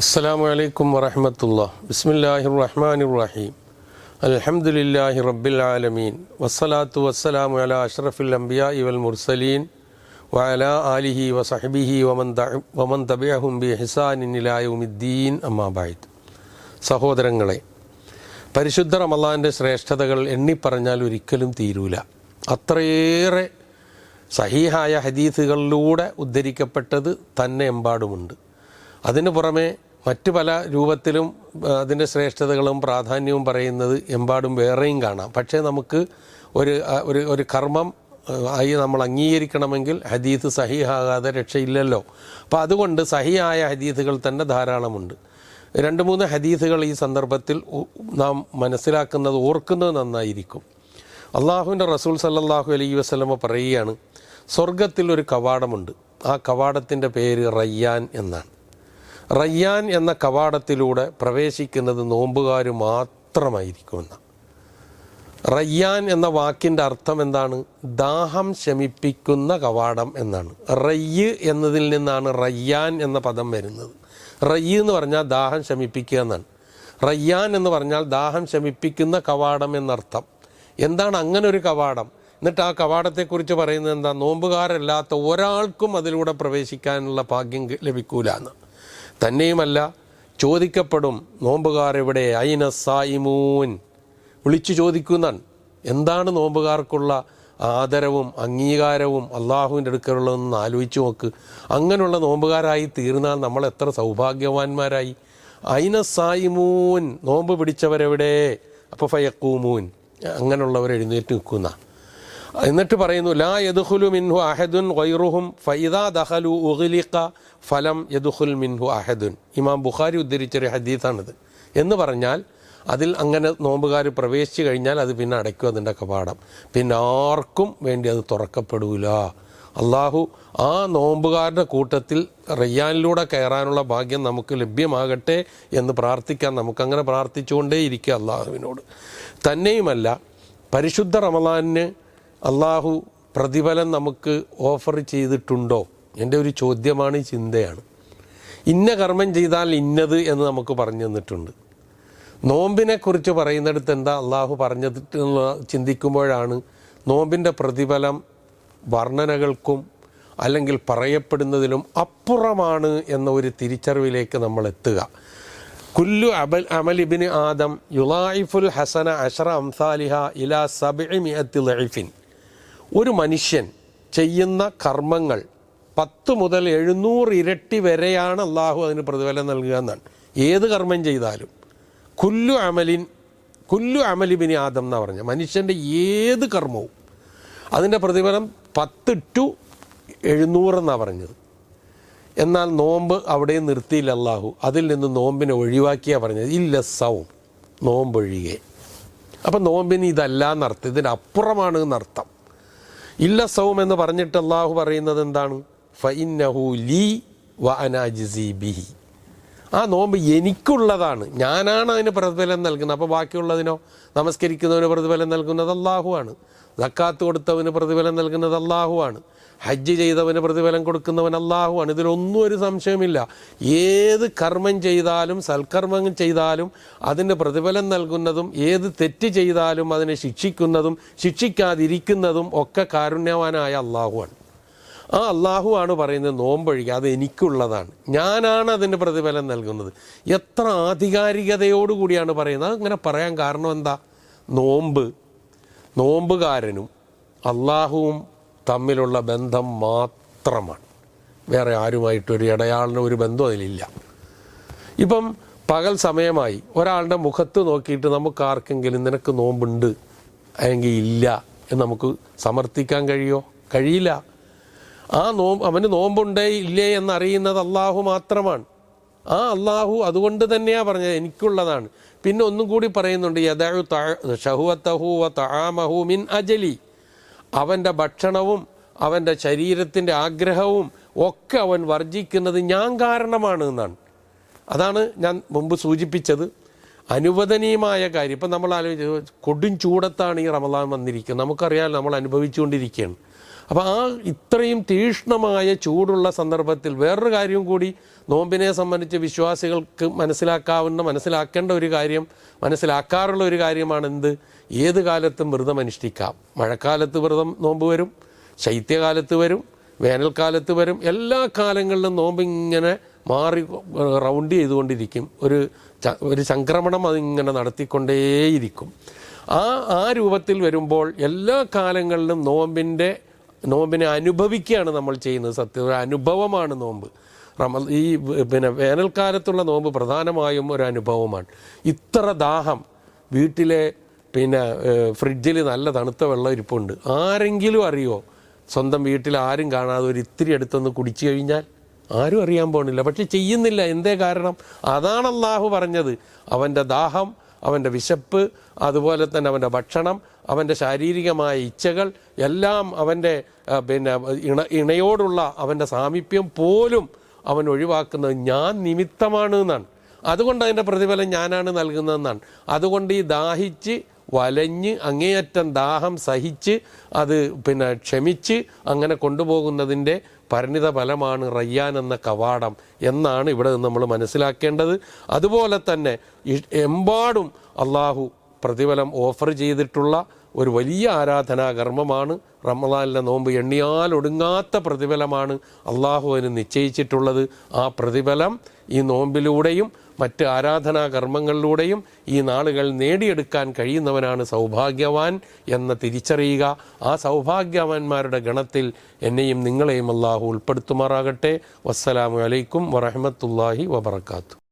അസ്സാം വലൈക്കും വറഹമത്തുള്ള. ബിസ്മില്ലാഹി റഹ്മാൻ റഹീം അലഹമുല്ലാഹി റബ്ബിൽ ആലമീൻ. വസ്സലാത്തു വസ്സലാമു അല അഷ്റഫുൽ അംബിയ ഇവൽ മുർസലീൻ. വഅല ആലിഹി വസഹബിഹി വമൻ വമൻ തബിയഹും ബി ഹിസാനിലായുമിദ്ദീൻ അമ്മാബായിദ് സഹോദരങ്ങളെ പരിശുദ്ധ റമലാന്റെ ശ്രേഷ്ഠതകൾ എണ്ണിപ്പറഞ്ഞാൽ ഒരിക്കലും തീരൂല. അത്രയേറെ സഹീഹായ ഹദീസുകളിലൂടെ ഉദ്ധരിക്കപ്പെട്ടത് തന്നെ എമ്പാടുമുണ്ട്. അതിനു പുറമേ മറ്റു പല രൂപത്തിലും അതിന്റെ ശ്രേഷ്ഠതകളും പ്രാധാന്യവും പറയുന്നത് എമ്പാടും വേറെയും കാണാം. പക്ഷേ നമുക്ക് ഒരു ഒരു ഒരു കർമ്മം ആയി നമ്മൾ അംഗീകരിക്കണമെങ്കിൽ ഹദീസ് സഹിയാകാതെ രക്ഷയില്ലല്ലോ. അപ്പോൾ അതുകൊണ്ട് സഹിയായ ഹദീത്തുകൾ തന്നെ ധാരാളമുണ്ട്. രണ്ട് മൂന്ന് ഹദീസുകൾ ഈ സന്ദർഭത്തിൽ നാം മനസ്സിലാക്കുന്നത് ഓർക്കുന്നത് നന്നായിരിക്കും. അള്ളാഹുവിന്റെ റസൂൽ സല്ലാഹു അലൈ വസ്ലമ പറയുകയാണ് സ്വർഗത്തിൽ ഒരു കവാടമുണ്ട്. ആ കവാടത്തിന്റെ പേര് റയ്യാൻ എന്നാണ്. റയ്യാൻ എന്ന കവാടത്തിലൂടെ പ്രവേശിക്കുന്നത് നോമ്പുകാർ മാത്രമായിരിക്കുമെന്ന്. റയ്യാൻ എന്ന വാക്കിന്റെ അർത്ഥം എന്താണ്? ദാഹം ശമിപ്പിക്കുന്ന കവാടം എന്നാണ്. റയ്യ് എന്നതിൽ നിന്നാണ് റയ്യാൻ എന്ന പദം വരുന്നത്. റയ്യ് എന്ന് പറഞ്ഞാൽ ദാഹം ശമിപ്പിക്കുക എന്നാണ്. റയ്യാൻ എന്ന് പറഞ്ഞാൽ ദാഹം ശമിപ്പിക്കുന്ന കവാടം എന്നർത്ഥം. എന്താണ് അങ്ങനെ ഒരു കവാടം? എന്നിട്ട് ആ കവാടത്തെക്കുറിച്ച് പറയുന്നത് എന്താ? നോമ്പുകാരല്ലാത്ത ഒരാൾക്കും അതിലൂടെ പ്രവേശിക്കാനുള്ള ഭാഗ്യം ലഭിക്കൂല എന്ന്. തന്നെയുമല്ല ചോദിക്കപ്പെടും നോമ്പുകാർ എവിടെ? അയിന സായിമൂൻ? വിളിച്ചു ചോദിക്കുന്നതാണ് എന്താണ് നോമ്പുകാർക്കുള്ള ആദരവും അംഗീകാരവും അള്ളാഹുവിന്റെ അടുക്കലുള്ളതെന്ന് ആലോചിച്ച് നോക്ക്. അങ്ങനെയുള്ള നോമ്പുകാരായി തീർന്നാൽ നമ്മൾ എത്ര സൗഭാഗ്യവാന്മാരായി? അയിന സായിമൂൻ? നോമ്പ് പിടിച്ചവരെവിടെ? അപ്പോൾ ഫയക്കൂമൂൻ. അങ്ങനെയുള്ളവർ എഴുന്നേറ്റ് നിൽക്കുന്ന എന്നിട്ട് പറയുന്നു ലാ യദുഹുലു മിൻഹു അഹദുൻ വൈറുഹും ഫൈദാ ദഹലു ഉഹ്ലിഖ ഫലം യദുഹുൽ മിൻഹു അഹദുൻ. ഇമാം ബുഖാരി ഉദ്ധരിച്ചൊരു ഹദീസാണിത്. എന്ന് പറഞ്ഞാൽ അതിൽ അങ്ങനെ നോമ്പുകാർ പ്രവേശിച്ചു കഴിഞ്ഞാൽ അത് പിന്നെ അടയ്ക്കും അതിന്റെ കപാടം പിന്നെ ആർക്കും വേണ്ടി അത് തുറക്കപ്പെടൂല. അള്ളാഹു ആ നോമ്പുകാരുടെ കൂട്ടത്തിൽ റയ്യാനിലൂടെ കയറാനുള്ള ഭാഗ്യം നമുക്ക് ലഭ്യമാകട്ടെ എന്ന് പ്രാർത്ഥിക്കാൻ നമുക്കങ്ങനെ പ്രാർത്ഥിച്ചുകൊണ്ടേ ഇരിക്കുക അള്ളാഹുവിനോട് തന്നെയുമല്ല പരിശുദ്ധ റമലാനിന് അള്ളാഹു പ്രതിഫലം നമുക്ക് ഓഫർ ചെയ്തിട്ടുണ്ടോ? എന്റെ ഒരു ചോദ്യമാണ് ചിന്തയാണ്. ഇന്ന കർമ്മം ചെയ്താൽ ഇന്നത് എന്ന് നമുക്ക് പറഞ്ഞു തന്നിട്ടുണ്ട്. നോമ്പിനെ കുറിച്ച് പറയുന്നിടത്ത് എന്താ അള്ളാഹു പറഞ്ഞിട്ടുള്ള ചിന്തിക്കുമ്പോഴാണ് നോമ്പിന്റെ പ്രതിഫലം വർണനകൾക്കും അല്ലെങ്കിൽ പറയപ്പെടുന്നതിലും അപ്പുറമാണ് എന്ന ഒരു തിരിച്ചറിവിലേക്ക് നമ്മൾ എത്തുക. കുല്ലു അബൽ അമലിബിന് ആദം യുലായിഫുൽ ഹസന അഷറ അംസാലിഹ ഇലാ സബി മിയത്തി ലൈഫിൻ. ഒരു മനുഷ്യൻ ചെയ്യുന്ന കർമ്മങ്ങൾ പത്ത് മുതൽ എഴുന്നൂറ് ഇരട്ടി വരെയാണ് അള്ളാഹു അതിന് പ്രതിഫലം നൽകുക എന്നാണ്. ഏത് കർമ്മം ചെയ്താലും. കുല്ലു അമലിൻ കുല്ലു അമലിബിനി ആദം എന്നാണ് പറഞ്ഞത് മനുഷ്യന്റെ ഏത് കർമ്മവും. അതിന്റെ പ്രതിഫലം പത്ത് ടു എഴുന്നൂറെന്നാണ് പറഞ്ഞത്. എന്നാൽ നോമ്പ് അവിടെ നിർത്തിയില്ല അള്ളാഹു അതിൽ നിന്ന് നോമ്പിനെ ഒഴിവാക്കിയാണ് പറഞ്ഞത്. ഇല്ല സൗം. നോമ്പൊഴികെ. അപ്പം നോമ്പിന് ഇതല്ല എന്നർത്ഥം ഇതിന്റെ അപ്പുറമാണ് എന്നർത്ഥം. ഇല്ല സൗം എന്ന് പറഞ്ഞിട്ട് അള്ളാഹു പറയുന്നത് എന്താണ്? ഫൈനഹു ലീ വ അനാജിസി ബിഹി. ആ നോമ്പ് എനിക്കുള്ളതാണ്. ഞാനാണ് അതിന് പ്രതിഫലം നൽകുന്നത്. അപ്പോൾ ബാക്കിയുള്ളതിനോ നമസ്കരിക്കുന്നവന് പ്രതിഫലം നൽകുന്നത് അള്ളാഹുവാണ് സക്കാത്ത് കൊടുത്തവന് പ്രതിഫലം നൽകുന്നത് അള്ളാഹുവാണ് ഹജ്ജ് ചെയ്തവന് പ്രതിഫലം കൊടുക്കുന്നവൻ അള്ളാഹുവാണ് ഇതിലൊന്നും ഒരു സംശയമില്ല ഏത് കർമ്മം ചെയ്താലും സൽക്കർമ്മം ചെയ്താലും അതിന് പ്രതിഫലം നൽകുന്നതും ഏത് തെറ്റ് ചെയ്താലും അതിനെ ശിക്ഷിക്കുന്നതും ശിക്ഷിക്കാതിരിക്കുന്നതും ഒക്കെ കാരുണ്യവാനായ അള്ളാഹുവാണ് ആ അള്ളാഹു ആണ് പറയുന്നത് നോമ്പൊഴിക്കുക അത് എനിക്കുള്ളതാണ്. ഞാനാണ് അതിന് പ്രതിഫലം നൽകുന്നത്. എത്ര ആധികാരികതയോടുകൂടിയാണ് പറയുന്നത്. അങ്ങനെ പറയാൻ കാരണം എന്താ? നോമ്പ്. നോമ്പുകാരനും അള്ളാഹുവും തമ്മിലുള്ള ബന്ധം മാത്രമാണ്. വേറെ ആരുമായിട്ടൊരു ഇടയാളിന് ഒരു ബന്ധം അതിലില്ല. ഇപ്പം പകൽ സമയമായി ഒരാളുടെ മുഖത്ത് നോക്കിയിട്ട് നമുക്ക് ആർക്കെങ്കിലും നിനക്ക് നോമ്പുണ്ട് അല്ലെങ്കിൽ ഇല്ല എന്ന് നമുക്ക് സമർത്ഥിക്കാൻ കഴിയോ? കഴിയില്ല. ആ നോമ്പ് അവന് നോമ്പുണ്ടേ ഇല്ലേ എന്നറിയുന്നത് അള്ളാഹു മാത്രമാണ്. ആ അള്ളാഹു അതുകൊണ്ട് തന്നെയാണ് പറഞ്ഞത് എനിക്കുള്ളതാണ്. പിന്നെ ഒന്നും കൂടി പറയുന്നുണ്ട് യഥാഴു ഷഹുവത്തഹു വ തആമഹു മിൻ അജലി. അവന്റെ ഭക്ഷണവും അവന്റെ ശരീരത്തിന്റെ ആഗ്രഹവും ഒക്കെ അവൻ വർജിക്കുന്നത് ഞാൻ കാരണമാണ് എന്നാണ്. അതാണ് ഞാൻ മുമ്പ് സൂചിപ്പിച്ചത്. അനുവദനീയമായ കാര്യം. ഇപ്പം നമ്മൾ ആലോചിച്ച് കൊടും ചൂടത്താണ് ഈ റമദാൻ വന്നിരിക്കുന്നത്. നമുക്കറിയാം നമ്മൾ അനുഭവിച്ചുകൊണ്ടിരിക്കുകയാണ്. അപ്പോൾ ആ ഇത്രയും തീഷ്ണമായ ചൂടുള്ള സന്ദർഭത്തിൽ വേറൊരു കാര്യം കൂടി നോമ്പിനെ സംബന്ധിച്ച് വിശ്വാസികൾക്ക് മനസ്സിലാക്കാവുന്ന മനസ്സിലാക്കേണ്ട ഒരു കാര്യം മനസ്സിലാക്കാറുള്ള ഒരു കാര്യമാണ് എന്ത്? ഏത് കാലത്തും വ്രതം അനുഷ്ഠിക്കാം. മഴക്കാലത്ത് വ്രതം നോമ്പ് വരും ശൈത്യകാലത്ത് വരും വേനൽക്കാലത്ത് വരും. എല്ലാ കാലങ്ങളിലും നോമ്പ് ഇങ്ങനെ മാറി റൗണ്ട് ചെയ്തുകൊണ്ടിരിക്കും. ഒരു ഒരു സംക്രമണം അതിങ്ങനെ നടത്തിക്കൊണ്ടേയിരിക്കും. ആ ആ രൂപത്തിൽ വരുമ്പോൾ എല്ലാ കാലങ്ങളിലും നോമ്പിന്റെ നോമ്പിനെ അനുഭവിക്കുകയാണ് നമ്മൾ ചെയ്യുന്നത് സത്യം. ഒരു അനുഭവമാണ് നോമ്പ്. റമ ഈ പിന്നെ വേനൽക്കാലത്തുള്ള നോമ്പ് പ്രധാനമായും ഒരു അനുഭവമാണ്. ഇത്ര ദാഹം വീട്ടിലെ പിന്നെ ഫ്രിഡ്ജിൽ നല്ല തണുത്ത വെള്ളം ഇരിപ്പുണ്ട്. ആരെങ്കിലും അറിയോ? സ്വന്തം വീട്ടിൽ ആരും കാണാതെ ഒരു ഇത്തിരി അടുത്തൊന്ന് കുടിച്ചു കഴിഞ്ഞാൽ ആരും അറിയാൻ പോണില്ല പക്ഷെ ചെയ്യുന്നില്ല. എന്തേ കാരണം? അതാണ് അള്ളാഹു പറഞ്ഞത്. അവന്റെ ദാഹം അവന്റെ വിശപ്പ് അതുപോലെ തന്നെ അവന്റെ ഭക്ഷണം അവന്റെ ശാരീരികമായ ഇച്ഛകൾ എല്ലാം അവന്റെ പിന്നെ ഇണ ഇണയോടുള്ള അവന്റെ സാമീപ്യം പോലും അവൻ ഒഴിവാക്കുന്നത് ഞാൻ നിമിത്തമാണ് എന്നാണ്. അതുകൊണ്ട് അതിന്റെ പ്രതിഫലം ഞാനാണ് നൽകുന്നതെന്നാണ്. അതുകൊണ്ട് ഈ ദാഹിച്ച് വലഞ്ഞ് അങ്ങേയറ്റം ദാഹം സഹിച്ച് അത് പിന്നെ ക്ഷമിച്ച് അങ്ങനെ കൊണ്ടുപോകുന്നതിന്റെ പരിണിത ഫലമാണ് റയ്യാൻ എന്ന കവാടം എന്നാണ് ഇവിടെ നിന്ന് നമ്മൾ മനസ്സിലാക്കേണ്ടത്. അതുപോലെ തന്നെ എമ്പാടും അള്ളാഹു പ്രതിഫലം ഓഫർ ചെയ്തിട്ടുള്ള ഒരു വലിയ ആരാധനാ കർമ്മമാണ് റമദാനിലെ നോമ്പ് എണ്ണിയാൽ ഒടുങ്ങാത്ത പ്രതിഫലമാണ് അള്ളാഹു അതിന് നിശ്ചയിച്ചിട്ടുള്ളത്. ആ പ്രതിഫലം ഈ നോമ്പിലൂടെയും മറ്റ് ആരാധനാ കർമ്മങ്ങളിലൂടെയും ഈ നാളുകൾ നേടിയെടുക്കാൻ കഴിയുന്നവനാണ് സൗഭാഗ്യവാൻ എന്ന തിരിച്ചറിയുക. ആ സൗഭാഗ്യവാന്മാരുടെ ഗണത്തിൽ എന്നെയും നിങ്ങളെയും അള്ളാഹു ഉൾപ്പെടുത്തുമാറാകട്ടെ. വസ്സലാമു അലൈക്കും വറഹമത്തല്ലാഹി വബർക്കാത്തു